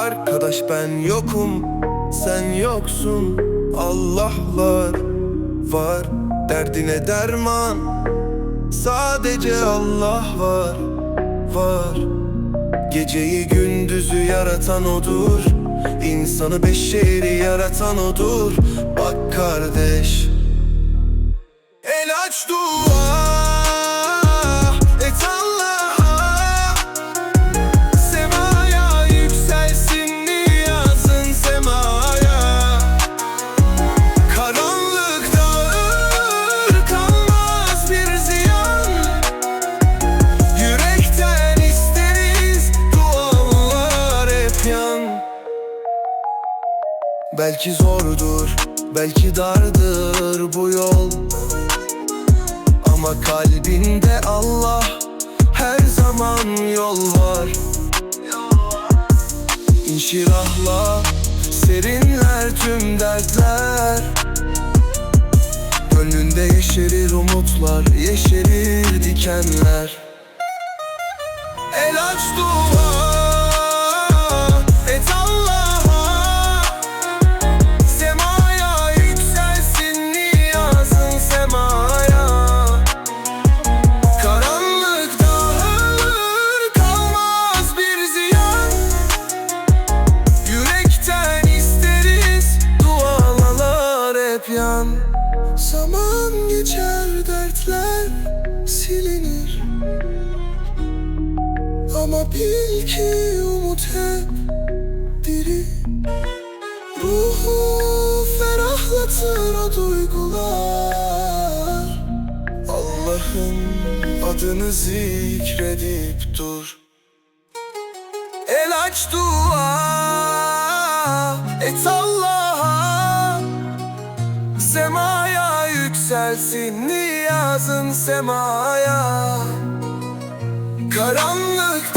Arkadaş ben yokum sen yoksun. Allah'lar var derdine derman. Sadece Allah var var. Geceyi gündüzü yaratan odur. İnsanı beşeri yaratan odur. Bak kardeş El aç dua Belki zordur, belki dardır bu yol. Ama kalbinde Allah her zaman yol var. İnşirahla serinler tüm dertler. Gönlünde yeşerir umutlar, yeşerir dikenler. El aç Zaman geçer dertler silinir. Ama bil ki umut hep diri. Ruhu ferahlatır o duygular. Allah'ın adını zikredip dur. El aç dua et Allah'a yükselsin niyazın semaya. Karanlık